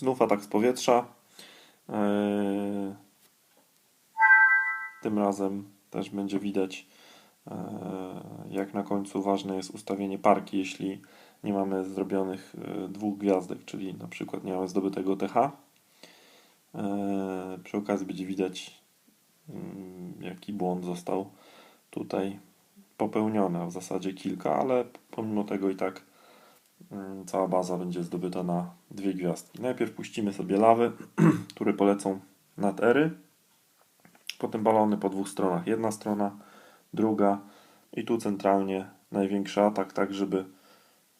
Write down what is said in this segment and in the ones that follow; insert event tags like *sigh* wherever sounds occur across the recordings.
Znów atak z powietrza. Eee, Tym razem też będzie widać, eee, jak na końcu ważne jest ustawienie parki, jeśli nie mamy zrobionych e, dwóch gwiazdek, czyli na przykład nie mamy zdobytego TH. Przy okazji będzie widać, mm, jaki błąd został tutaj popełniony, a w zasadzie kilka, ale pomimo tego i tak cała baza będzie zdobyta na dwie gwiazdki. Najpierw puścimy sobie lawy, *clears throat* które polecą nad ery, potem balony po dwóch stronach. Jedna strona, druga i tu centralnie największy atak, tak żeby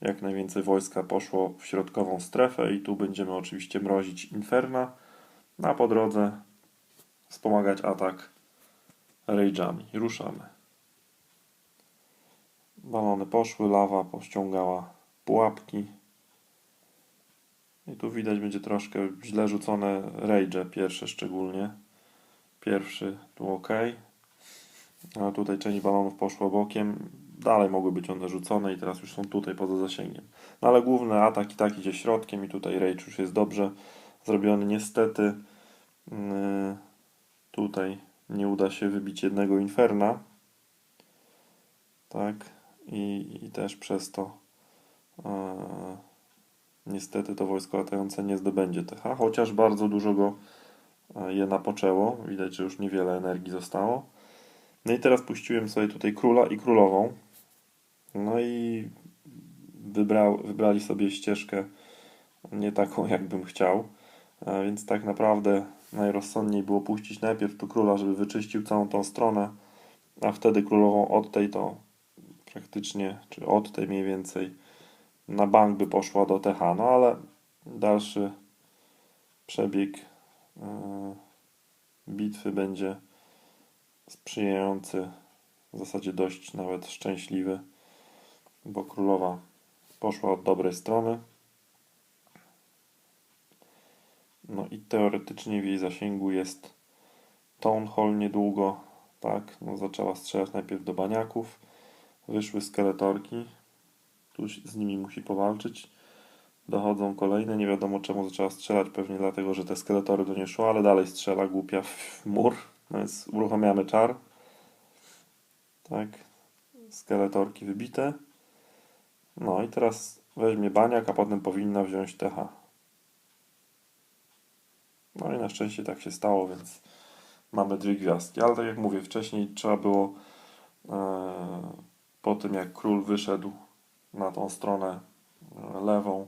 jak najwięcej wojska poszło w środkową strefę i tu będziemy oczywiście mrozić Inferna, a po drodze wspomagać atak Rage'ami. Ruszamy. Balony poszły, lawa pościągała pułapki. I tu widać będzie troszkę źle rzucone rage, pierwsze szczególnie. Pierwszy tu ok. A tutaj część balonów poszła bokiem. Dalej mogły być one rzucone i teraz już są tutaj poza zasięgiem. No ale główny atak i tak idzie środkiem i tutaj rage już jest dobrze zrobiony. Niestety yy, tutaj nie uda się wybić jednego inferna. Tak. I, i też przez to niestety to wojsko latające nie zdobędzie TH, chociaż bardzo dużo go e, je napoczęło. Widać, że już niewiele energii zostało. No i teraz puściłem sobie tutaj króla i królową. No i wybrał, wybrali sobie ścieżkę nie taką, jakbym chciał. E, Więc tak naprawdę najrozsądniej było puścić najpierw tu króla, żeby wyczyścił całą tą stronę, a wtedy królową od tej to praktycznie, czy od tej mniej więcej na bank by poszła do TH, no ale dalszy przebieg yy, bitwy będzie sprzyjający, w zasadzie dość nawet szczęśliwy, bo królowa poszła od dobrej strony. No i teoretycznie w jej zasięgu jest Town Hall niedługo, tak, no zaczęła strzelać najpierw do baniaków, wyszły skeletorki, się- z nimi musi powalczyć, dochodzą kolejne, nie wiadomo czemu zaczęła strzelać, pewnie dlatego, że te skeletory do niej szło, ale dalej strzela głupia w mur, no więc uruchamiamy czar, tak, skeletorki wybite, no i teraz weźmie baniak, a potem powinna wziąć TH. No i na szczęście tak się stało, więc mamy dwie gwiazdki. Ale tak jak mówię, wcześniej trzeba było e, po tym jak król wyszedł na tą stronę e, lewą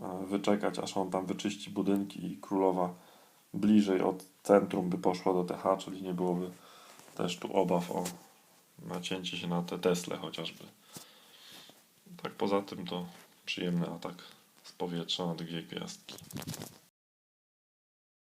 e, wyczekać aż on tam wyczyści budynki i królowa bliżej od centrum by poszła do TH, czyli nie byłoby też tu obaw o nacięcie się na te Tesle chociażby. Tak poza tym to przyjemny atak z powietrza na dwie gwiazdki.